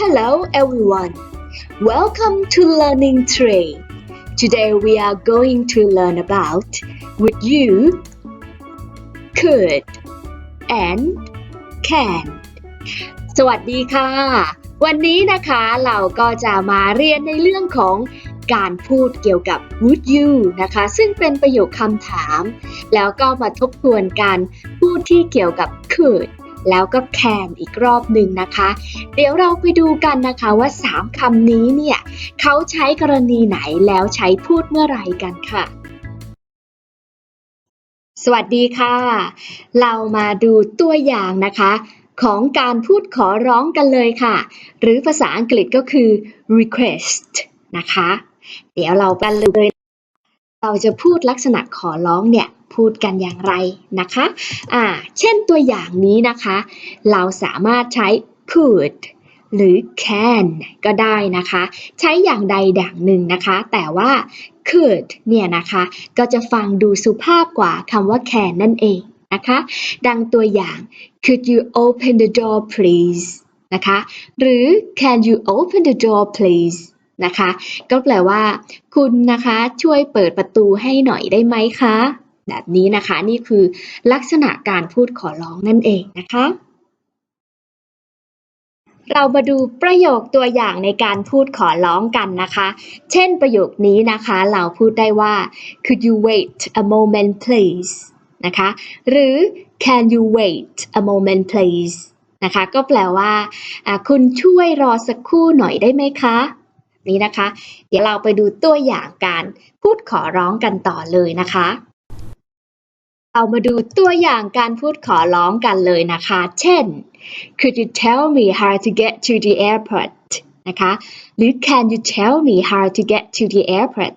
Hello everyone. Welcome to Learning Tree. Today we are going to learn about would you, could, and can. สวัสดีค่ะ วันนี้นะคะเราก็จะมาเรียนในเรื่องของการพูดเกี่ยวกับ would you นะคะ ซึ่งเป็นประโยคคำถาม แล้วก็มาทบทวนการพูดที่เกี่ยวกับ could แล้วก็ can อีกรอบหนึ่งนะคะ เดี๋ยวเราไปดูกันนะคะว่า 3คำนี้เนี่ยเขาใช้กรณีไหนแล้วใช้พูดเมื่อไหร่กันค่ะ สวัสดีค่ะ เรามาดูตัวอย่างนะคะ ของการพูดขอร้องกันเลยค่ะ หรือภาษาอังกฤษก็คือ request นะคะ เดี๋ยวเรากันเลย เราจะพูดลักษณะขอร้องเนี่ย พูดกันอย่างไรนะคะอ่าเช่นตัวอย่างนี้นะคะ เราสามารถใช้ could หรือ can ก็ได้นะคะ ใช้อย่างใดอย่างหนึ่งนะคะ แต่ว่า could เนี่ยนะคะ ก็จะฟังดูสุภาพกว่าคำว่า can นั่นเองนะคะ ดังตัวอย่าง could you open the door please นะคะ หรือ can you open the door please นะคะ ก็แปลว่า คุณนะคะช่วยเปิดประตูให้หน่อยได้ไหมคะ แบบนี้นะคะ นี่คือลักษณะการพูดขอร้องนั่นเองนะคะ เรามาดูประโยคตัวอย่างในการพูดขอร้องกันนะคะ เช่นประโยคนี้นะคะ เราพูดได้ว่า could you wait a moment please นะคะ หรือ can you wait a moment please นะคะ ก็แปลว่า คุณช่วยรอสักครู่หน่อยได้ไหมคะ นี้นะคะ เดี๋ยวเราไปดูตัวอย่างการพูดขอร้องกันต่อเลยนะคะ เรามาดูตัวอย่างการพูดขอร้องกันเลยนะคะ เช่น Could you tell me how to get to the airport นะคะ หรือ Can you tell me how to get to the airport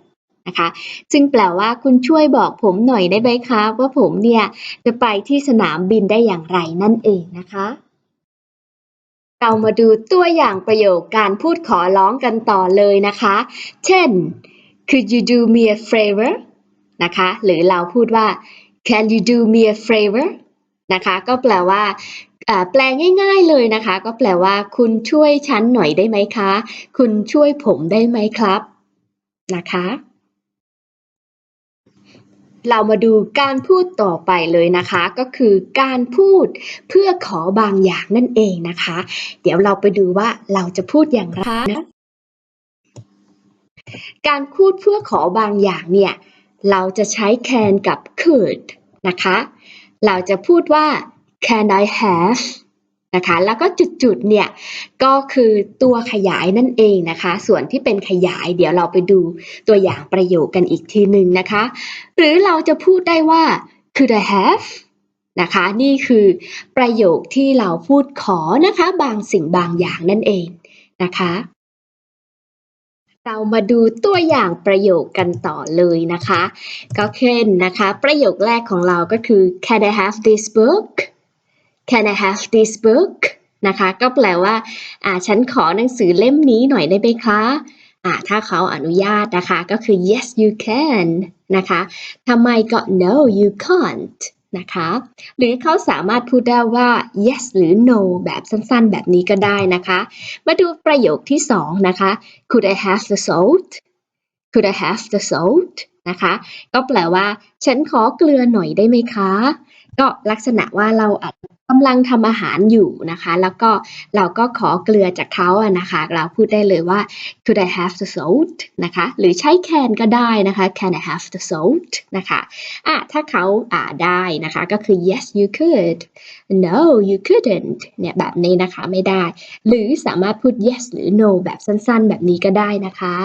นะคะ ซึ่งแปลว่าคุณช่วยบอกผมหน่อยได้ไหมคะว่าผมเนี่ยจะไปที่สนามบินได้อย่างไรนั่นเองนะคะ เรามาดูตัวอย่างประโยคการพูดขอร้องกันต่อเลยนะคะ เช่น Could you do me a favor นะคะ หรือเราพูดว่า Can you do me a favor นะคะ ก็แปลว่าแปลง่าย ๆเลยนะคะ ก็แปลว่า คุณช่วยฉันหน่อยได้ไหมคะ คุณช่วยผมได้ไหมครับ นะคะ เรามาดูการพูดต่อไปเลยนะคะ ก็คือการพูดเพื่อขอบางอย่างนั่นเองนะคะ เดี๋ยวเราไปดูว่าเราจะพูดอย่างไรนะการพูดเพื่อขอบางอย่างเนี่ย เราจะใช้ can กับ could นะคะ เราจะพูดว่า can I have นะคะ แล้วก็จุดๆ เนี่ย ก็คือตัวขยายนั่นเองนะคะ ส่วนที่เป็นขยายเดี๋ยวเราไปดูตัวอย่างประโยคกันอีกทีหนึ่งนะคะ หรือเราจะพูดได้ว่า could I have นะคะ นี่คือประโยคที่เราพูดขอนะคะ บางสิ่งบางอย่างนั่นเองนะคะ เรามาดูตัวอย่างประโยคกันต่อเลยนะคะ ก็เช่นนะคะ ประโยคแรกของเราก็คือ can I have this book can I have this book นะคะ ก็แปลว่าอ่า ฉันขอหนังสือเล่มนี้หน่อยได้ไหมคะอ่าถ้าเขาอนุญาตนะคะ ก็คือ yes you can นะคะทำไมก็ no you can't นะคะ หรือเขาสามารถพูดได้ว่า yes หรือ no แบบสั้นๆ แบบนี้ก็ได้นะคะ มาดูประโยคที่สองนะคะ could I have the salt could I have the salt นะคะ ก็แปลว่า ฉันขอเกลือหน่อยได้ไหมคะ ก็ลักษณะว่าเราอาจ กำลังทำอาหารอยู่นะคะ แล้วก็เราก็ขอเกลือจากเขาอะนะคะ เราพูดได้เลยว่า could I have the salt นะคะ หรือใช้ can ก็ได้นะคะ can I have the salt นะคะอะถ้าเขาอ่าได้นะคะก็คือ yes you could no you couldn't เนี่ยแบบนี้นะคะไม่ได้ หรือสามารถพูด yes หรือ no แบบสั้นๆ แบบนี้ก็ได้นะคะ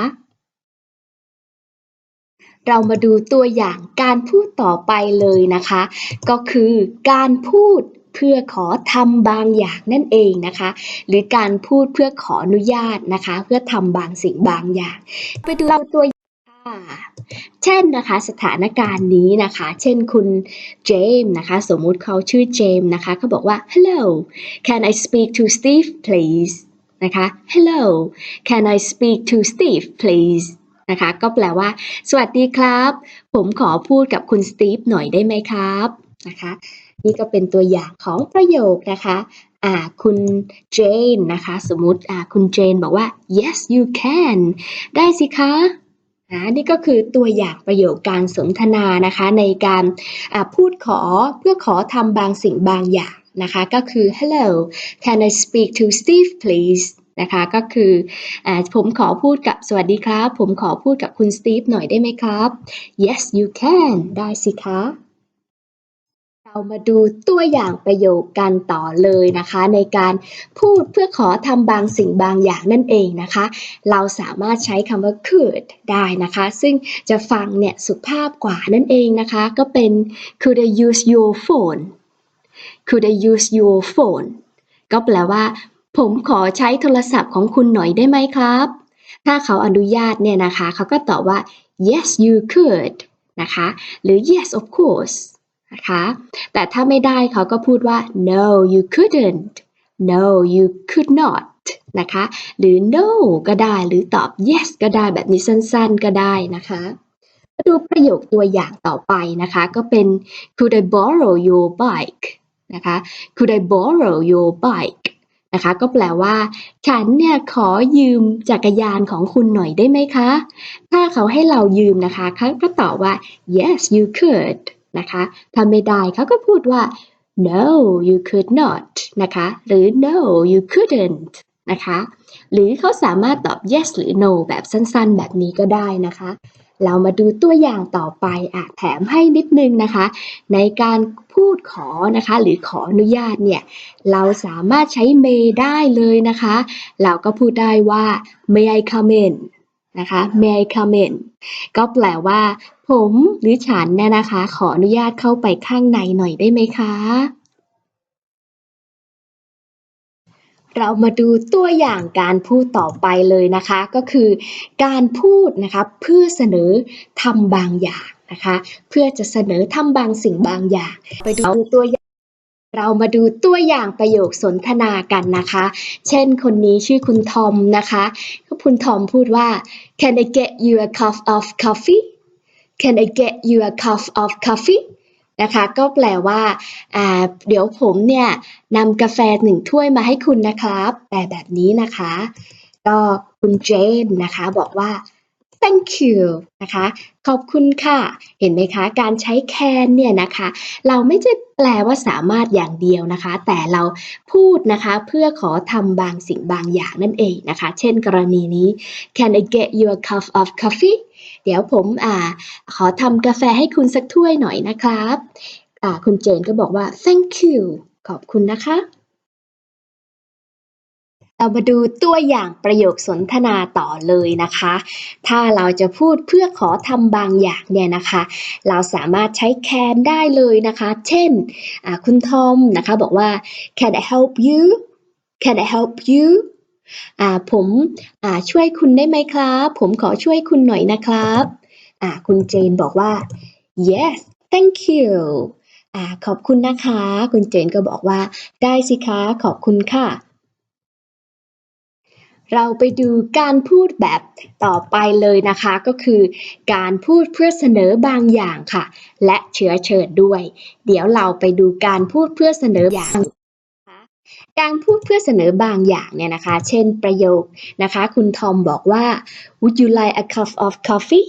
เรามาดูตัวอย่างการพูดต่อไปเลยนะคะ ก็คือการพูด เพื่อขอทำบางอย่างนั่นเองนะคะ หรือการพูดเพื่อขออนุญาตนะคะ เพื่อทำบางสิ่งบางอย่าง ไปดูเราตัวอย่างเช่นนะคะสถานการณ์นี้นะคะ เช่นคุณเจมส์นะคะสมมุติเขาชื่อเจมส์นะคะเขาบอกว่า hello can I speak to Steve please นะคะ hello can I speak to Steve please นะคะก็แปลว่า สวัสดีครับ ผมขอพูดกับคุณสตีฟหน่อยได้ไหมครับนะคะ นี่ก็เป็นตัวอย่างของประโยคนะคะอ่าคุณเจนนะคะ สมมุติอ่าคุณเจนบอกว่า yes you can ได้สิคะอ่านี่ก็คือตัวอย่างประโยคการสนทนานะคะในการพูดขอเพื่อขอทำบางสิ่งบางอย่างนะคะก็คือ hello can I speak to Steve please นะคะก็คืออผมขอพูดกับสวัสดีครับ ผมขอพูดกับคุณสตีฟหน่อยได้ไหมครับ yes you can ได้สิคะ เรามาดูตัวอย่างประโยคกันต่อเลยนะคะ ในการพูดเพื่อขอทำบางสิ่งบางอย่างนั่นเองนะคะ เราสามารถใช้คำว่า could ได้นะคะ ซึ่งจะฟังเนี่ยสุภาพกว่านั่นเองนะคะ ก็เป็น could I use your phone could I use your phone ก็แปลว่า ผมขอใช้โทรศัพท์ของคุณหน่อยได้ไหมครับ ถ้าเขาอนุญาตเนี่ยนะคะ เขาก็ตอบว่า yes you could นะคะ หรือ yes of course นะคะ แต่ถ้าไม่ได้เขาก็พูดว่า no you couldn't no you could not นะคะ หรือ no ก็ได้ หรือตอบ yes ก็ได้ แบบนี้สั้นๆ ก็ได้นะคะมาดูประโยคตัวอย่างต่อไปนะคะ ก็เป็น could I borrow your bike นะคะ could I borrow your bike นะคะ ก็แปลว่า ฉันเนี่ยขอยืมจักรยานของคุณหน่อยได้ไหมคะ ถ้าเขาให้เรายืมนะคะเขาก็ตอบว่า yes you could นะคะถ้าไม่ได้เขาก็พูดว่า no you could not นะคะหรือ no you couldn't นะคะหรือเขาสามารถตอบ yes หรือ no แบบสั้นๆ แบบนี้ก็ได้นะคะ เรามาดูตัวอย่างต่อไปอะแถมให้นิดนึงนะคะ ในการพูดขอนะคะ หรือขออนุญาตเนี่ย เราสามารถใช้ may ได้เลยนะคะ เราก็พูดได้ว่า may I come in นะคะ may come in ก็แปลว่า ผมหรือฉันเนี่ยนะคะ ขออนุญาตเข้าไปข้างในหน่อยได้ไหมคะ เรามาดูตัวอย่างการพูดต่อไปเลยนะคะ ก็คือ การพูดนะคะเพื่อเสนอทำบางอย่างนะคะ เพื่อจะเสนอทำบางสิ่งบางอย่าง ไปดูตัวอย่าง เรามาดูตัวอย่างประโยคสนทนากันนะคะ เช่นคนนี้ชื่อคุณทอมนะคะคุณทอมพูดว่า Can I get you a cup of coffee Can I get you a cup of coffee นะคะ ก็แปลว่าอ่าเดี๋ยวผมเนี่ยนำกาแฟหนึ่งถ้วยมาให้คุณนะครับ แปลแบบนี้นะคะ ก็คุณเจนนะคะบอกว่า thank you นะคะ ขอบคุณค่ะ เห็นไหมคะ การใช้ can เนี่ยนะคะ เราไม่ใช่แปลว่าสามารถอย่างเดียวนะคะ แต่เราพูดนะคะเพื่อขอทำบางสิ่งบางอย่างนั่นเองนะคะ เช่นกรณีนี้ Can I get you a cup of coffee เดี๋ยวผมอ่าขอทำกาแฟให้คุณสักถ้วยหน่อยนะครับอ่าคุณเจนก็บอกว่า thank you ขอบคุณนะคะ เรามาดูตัวอย่างประโยคสนทนาต่อเลยนะคะ ถ้าเราจะพูดเพื่อขอทำบางอย่างเนี่ยนะคะ เราสามารถใช้ can ได้เลยนะคะ เช่นคุณทอมนะคะบอกว่า can I help you can I help you ผมช่วยคุณได้ไหมครับ ผมขอช่วยคุณหน่อยนะครับคุณเจนบอกว่า yes thank you อขอบคุณนะคะ คุณเจนก็บอกว่าได้สิคะขอบคุณค่ะ เราไปดูการพูดแบบต่อไปเลยนะคะก็คือ การพูดเพื่อเสนอบางอย่างค่ะ และเชื้อเชิญด้วย เดี๋ยวเราไปดูการพูดเพื่อเสนออย่างการพูดเพื่อเสนอบางอย่างเนี่ยนะคะ เช่นประโยคนะคะ คุณทอมบอกว่า would you like a cup of coffee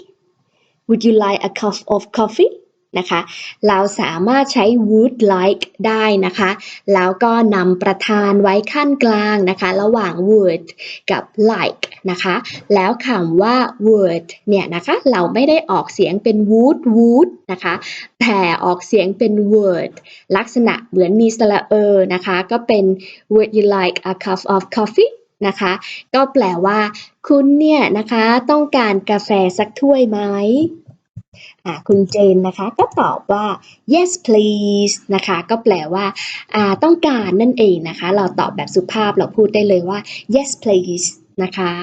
would you like a cup of coffee นะคะ เราสามารถใช้ would like ได้นะคะ แล้วก็นำประธานไว้ขั้นกลางนะคะ ระหว่าง would กับ like นะคะ แล้วคำว่า would เนี่ยนะคะ เราไม่ได้ออกเสียงเป็น would would นะคะ แต่ออกเสียงเป็น word ลักษณะเหมือนมีสระเออนะคะ ก็เป็น would you like a cup of coffee นะคะ ก็แปลว่า คุณเนี่ยนะคะ ต้องการกาแฟสักถ้วยไหม คุณเจนนะคะก็ตอบว่า yes please นะคะก็แปลว่าต้องการนั่นเองนะคะ เราตอบแบบสุภาพเราพูดได้เลยว่า yes please นะคะ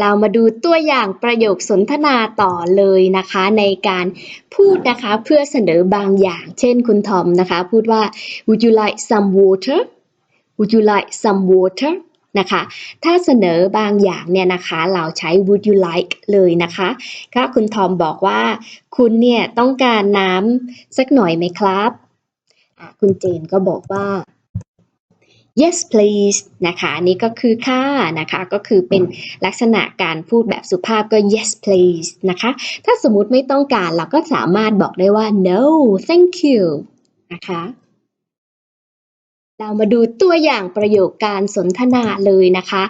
เรามาดูตัวอย่างประโยคสนทนาต่อเลยนะคะ ในการพูดนะคะเพื่อเสนอบางอย่าง เช่นคุณทอมนะคะ พูดว่า would you like some water would you like some water นะคะ ถ้าเสนอบางอย่างเนี่ยนะคะเราใช้ would you like เลยนะคะถ้าคุณทอมบอกว่า คุณเนี่ยต้องการน้ำสักหน่อยไหมครับคุณเจนก็บอกว่า yes please นะคะอันนี่ก็คือค่ะนะคะก็คือเป็นลักษณะการพูดแบบสุภาพก็ yes please นะคะ ถ้าสมมติไม่ต้องการเราก็สามารถบอกได้ว่า no thank you นะคะ เรามาดูตัวอย่างประโยคการสนทนาเลยนะคะ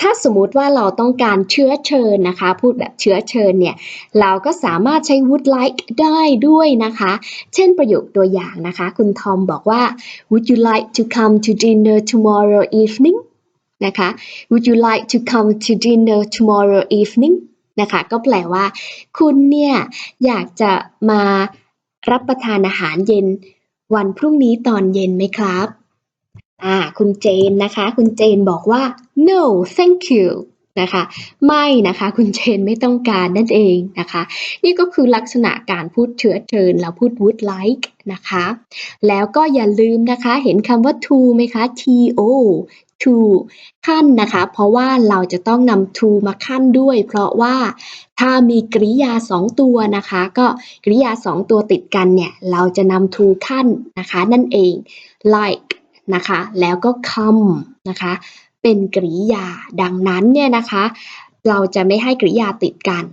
ถ้าสมมุติว่าเราต้องการเชื้อเชิญนะคะ พูดแบบเชื้อเชิญเนี่ย เราก็สามารถใช้ would like ได้ด้วยนะคะ เช่นประโยคตัวอย่างนะคะ คุณทอมบอกว่า would you like to come to dinner tomorrow evening นะคะ would you like to come to dinner tomorrow evening นะคะ ก็แปลว่า คุณเนี่ย อยากจะมารับประทานอาหารเย็น วันพรุ่งนี้ตอนเย็นไหมครับ อ่าคุณเจนนะคะ คุณเจนบอกว่า no thank you นะคะไม่นะคะคุณเจนไม่ต้องการนั่นเองนะคะ นี่ก็คือลักษณะการพูดเชื้อเชิญเราพูด would like นะคะ แล้วก็อย่าลืมนะคะ เห็นคำว่า to ไหมคะ to to ขั้นนะคะ เพราะว่าเราจะต้องนำ to มาขั้นด้วย เพราะว่าถ้ามีกริยาสองตัวนะคะ ก็กริยาสองตัวติดกันเนี่ย เราจะนำ to ขั้นนะคะ นั่นเอง like นะคะ แล้วก็ come นะคะ เป็นกริยา ดังนั้นเนี่ยนะคะ เราจะไม่ให้กริยาติดกัน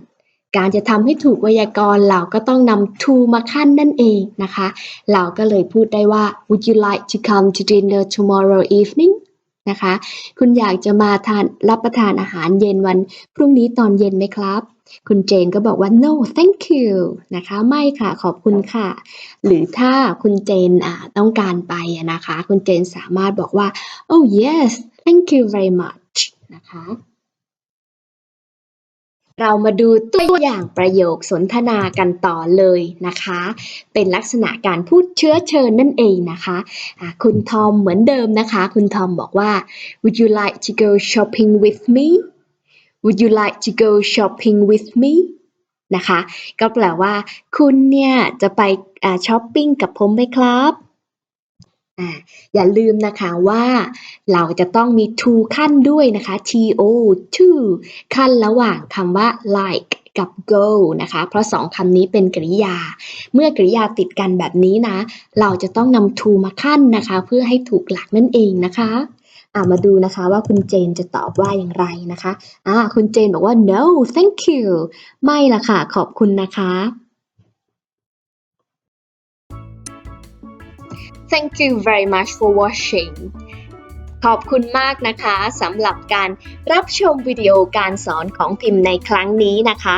การจะทำให้ถูกไวยากรณ์เราก็ต้องนำ to มาขั้นนั่นเองนะคะ เราก็เลยพูดได้ว่า would you like to come to dinner tomorrow evening นะคะ คุณอยากจะมาทานรับประทานอาหารเย็นวันพรุ่งนี้ตอนเย็นไหมครับ คุณเจนก็บอกว่า no thank you นะคะ ไม่ค่ะขอบคุณค่ะ หรือถ้าคุณเจนต้องการไปนะคะ คุณเจนสามารถบอกว่า oh yes thank you very much นะคะ เรามาดูตัวอย่างประโยคสนทนากันต่อเลยนะคะ เป็นลักษณะการพูดเชื้อเชิญนั่นเองนะคะะคุณทอมเหมือนเดิมนะคะ คุณทอมบอกว่า would you like to go shopping with me would you like to go shopping with me นะคะ ก็แปลว่า คุณเนี่ยจะไปช้อปปิ้งกับผมไหมครับ อย่าลืมนะคะว่าเราจะต้องมี to ขั้นด้วยนะคะ to to ขั้นระหว่างคำว่า like กับ go นะคะ เพราะสองคำนี้เป็นกริยา เมื่อกริยาติดกันแบบนี้นะ เราจะต้องนำ to มาขั้นนะคะ เพื่อให้ถูกหลักนั่นเองนะคะอ่ามาดูนะคะว่าคุณเจนจะตอบว่าอย่างไรนะคะอ่าคุณเจนบอกว่า no thank you ไม่ละค่ะ ขอบคุณนะคะ Thank you very much for watching ขอบคุณมากนะคะสำหรับการรับชมวิดีโอการสอนของพิมพ์ในครั้งนี้นะคะ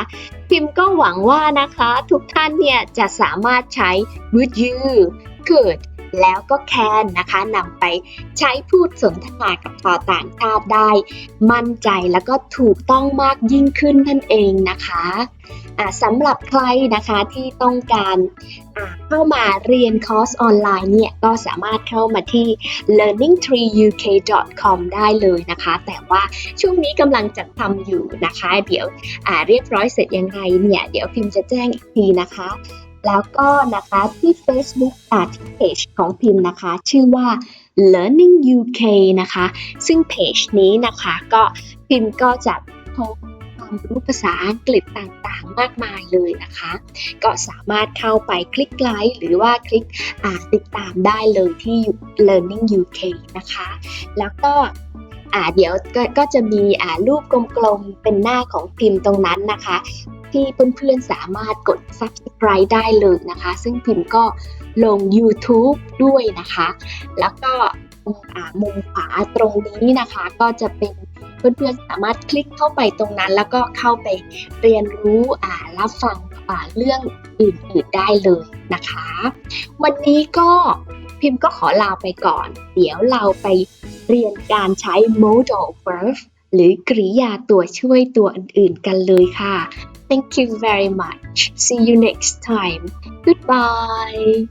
พิมพ์ก็หวังว่านะคะ ทุกท่านเนี่ยจะสามารถใช้ would you could แล้วก็ can นะคะนำไปใช้พูดสนทนากับชาวต่างชาติได้ มั่นใจแล้วก็ถูกต้องมากยิ่งขึ้นนั่นเองนะคะะสำหรับใครนะคะที่ต้องการเข้ามาเรียนคอร์สออนไลน์เนี่ยก็สามารถเข้ามาที่ learningtreeuk.com ได้เลยนะคะ แต่ว่าช่วงนี้กำลังจัดทำอยู่นะคะ เดี๋ยวเรียบร้อยเสร็จยังไงเนี่ย เดี๋ยวพิมพ์จะแจ้งอีกทีนะคะ แล้วก็นะคะที่ Facebook อ่าที่เพจของพิมพ์นะคะ ชื่อว่า Learning UK นะคะ ซึ่งเพจนี้นะคะก็พิมพ์ก็จะโพสความรู้ภาษาอังกฤษต่างๆ มากมายเลยนะคะ ก็สามารถเข้าไปคลิกไลค์หรือว่าคลิกติดตามได้เลยที่ Learning UK นะคะ แล้วก็เดี๋ยวก็จะมีรูปกลมๆ เป็นหน้าของพิมพ์ตรงนั้นนะคะ ที่เพื่อนๆสามารถกด subscribe ได้เลยนะคะ ซึ่งพิมพ์ก็ลง YouTube ด้วยนะคะ แล้วก็มุมขวาตรงนี้นะคะก็จะเป็นเพื่อนๆสามารถคลิกเข้าไปตรงนั้น แล้วก็เข้าไปเรียนรู้อ่ารับฟังอ่าเรื่องอื่นๆได้เลยนะคะ วันนี้ก็พิมพ์ก็ขอลาไปก่อน เดี๋ยวเราไปเรียนการใช้ modal verb หรือกริยาตัวช่วยตัวอื่นๆกันเลยค่ะ Thank you very much. See you next time. Goodbye.